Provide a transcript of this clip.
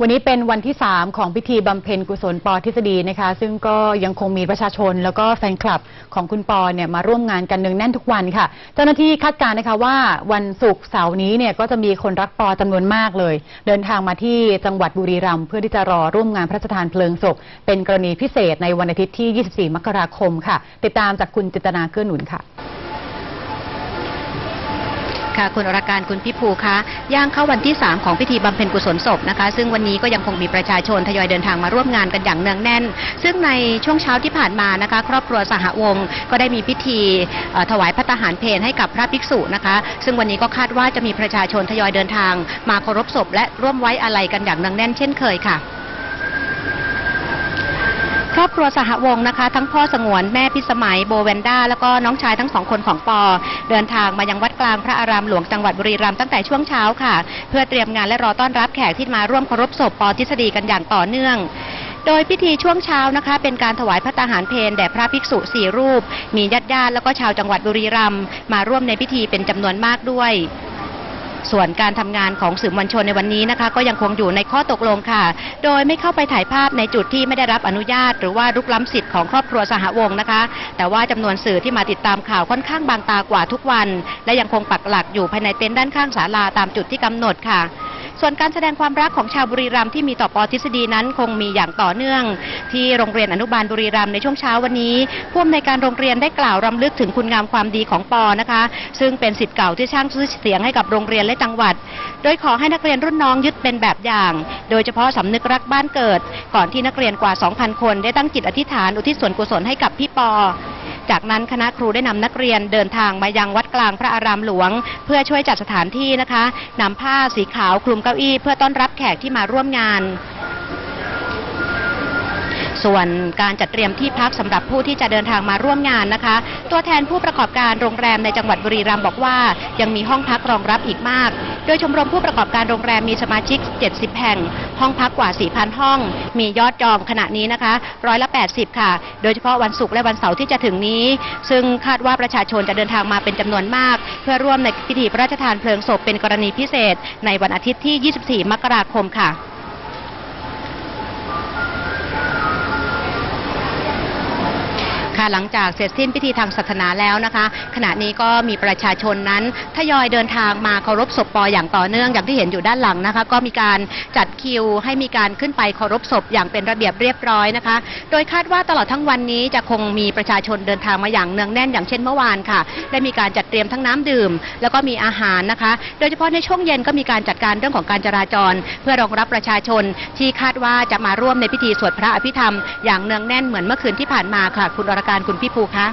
วันนี้เป็นวันที่ 3 ของพิธีบำเพ็ญกุศลปอทฤษฎีนะคะ ซึ่งก็ยังคงมีประชาชน แล้วก็แฟนคลับของคุณปอเนี่ยมาร่วมงานกันเนืองแน่นทุกวันค่ะ เจ้าหน้าที่คาดการณ์นะคะว่าวันศุกร์เสาร์นี้เนี่ยก็จะมีคนรักปอจำนวนมากเลย เดินทางมาที่จังหวัดบุรีรัมย์เพื่อที่จะรอร่วมงานพระราชทานเพลิงศพเป็นกรณีพิเศษในวันอาทิตย์ที่ 24 มกราคมค่ะ ติดตามจากคุณจิตนาเกื้อหนุนค่ะ ค่ะคุณอรการคุณพี่ภูคะย่างเข้าวันที่ 3 ของพิธีบำเพ็ญกุศลศพนะคะ ซึ่งวันนี้ก็ยังคงมีประชาชนทยอยเดินทางมาร่วมงานกันอย่างเนืองแน่น ซึ่งในช่วงเช้าที่ผ่านมานะคะ ครอบครัวสหวงศ์ก็ได้มีพิธีถวายพระทหารเพลให้กับพระภิกษุนะคะ ซึ่งวันนี้ก็คาดว่าจะมีประชาชนทยอยเดินทาง มาเคารพศพและร่วมไว้อาลัยกันอย่างเนืองแน่นเช่นเคยค่ะ ครอบครัวสหวงนะคะ ทั้งพ่อสงวนแม่พิสมัยโบแวนด้าแล้วก็น้องชายทั้งสองคนของปอ เดินทางมายังวัดกลางพระอารามหลวงจังหวัดบุรีรัมย์ตั้งแต่ช่วงเช้าค่ะ เพื่อเตรียมงานและรอต้อนรับแขกที่มาร่วมเคารพศพปอทฤษฎีกันอย่างต่อเนื่องโดยพิธีช่วงเช้านะคะ เป็นการถวายพระตาหารเพลแด่พระภิกษุสี่รูป มีญาติญาติแล้วก็ชาวจังหวัดบุรีรัมย์มาร่วมในพิธีเป็นจำนวนมากด้วย ส่วนการทำงานของสื่อมวลชนในวันนี้นะคะก็ยังคงอยู่ในข้อตกลงค่ะ โดยไม่เข้าไปถ่ายภาพในจุดที่ไม่ได้รับอนุญาต หรือว่ารุกล้ำสิทธิ์ของครอบครัวสหวงศ์นะคะ แต่ว่าจำนวนสื่อที่มาติดตามข่าวค่อนข้างบางตากว่าทุกวัน และยังคงปักหลักอยู่ภายในเต็นท์ด้านข้างศาลาตามจุดที่กำหนดค่ะ ส่วนการแสดงความรักของชาวบุรีรัมย์ที่มีต่อปอทฤษฎีนั้นคงมีอย่างต่อเนื่อง ที่โรงเรียนอนุบาลบุรีรัมย์ในช่วงเช้าวันนี้ผู้อำนวยการโรงเรียนได้กล่าวรำลึกถึงคุณงามความดีของปอนะคะ ซึ่งเป็นสิทธิ์เก่าที่สร้างชื่อเสียงให้กับโรงเรียนและจังหวัด โดยขอให้นักเรียนรุ่นน้องยึดเป็นแบบอย่าง โดยเฉพาะสำนึกรักบ้านเกิด ก่อนที่นักเรียนกว่า 2,000 คนได้ตั้งจิตอธิษฐานอุทิศส่วนกุศลให้กับพี่ปอ จากนั้นคณะครูได้นำนักเรียนเดินทางมายังวัดกลางพระอารามหลวง เพื่อช่วยจัดสถานที่นะคะนำผ้าสีขาวคลุมเก้าอี้เพื่อต้อนรับแขกที่มาร่วมงานส่วนการจัดเตรียมที่พักสำหรับผู้ที่จะเดินทางมาร่วมงานนะคะ ตัวแทนผู้ประกอบการโรงแรมในจังหวัดบุรีรัมย์บอกว่า ยังมีห้องพักรองรับอีกมาก โดยชมรมผู้ประกอบการโรงแรมมีสมาชิก 70 แห่ง ห้องพักกว่า 4,000 ห้อง มียอดจองขณะนี้นะคะร้อยละ 80 ค่ะ โดยเฉพาะวันศุกร์และวันเสาร์ที่จะถึงนี้ ซึ่งคาดว่าประชาชนจะเดินทางมาเป็นจำนวนมาก เพื่อร่วมในพิธีพระราชทานเพลิงศพเป็นกรณีพิเศษ ในวันอาทิตย์ที่ 24 มกราคมค่ะ ค่ะหลังจากเสร็จสิ้นพิธีทางศาสนาแล้วนะคะ ขณะนี้ก็มีประชาชนนั้นทยอยเดินทางมาเคารพศพปออย่างต่อเนื่องอย่างที่เห็นอยู่ด้านหลังนะคะ ก็มีการจัดคิวให้มีการขึ้นไปเคารพศพอย่างเป็นระเบียบเรียบร้อยนะคะ โดยคาดว่าตลอดทั้งวันนี้จะคงมีประชาชนเดินทางมาอย่างเนืองแน่นอย่างเช่นเมื่อวานค่ะ ได้มีการจัดเตรียมทั้งน้ำดื่ม แล้วก็มีอาหารนะคะ โดยเฉพาะในช่วงเย็นก็มีการจัดการเรื่องของการจราจร เพื่อรองรับประชาชนที่คาดว่าจะมาร่วมในพิธีสวดพระอภิธรรมอย่างเนืองแน่นเหมือนเมื่อคืนที่ผ่านมาค่ะคุณอรการการคุณพี่ภูคะ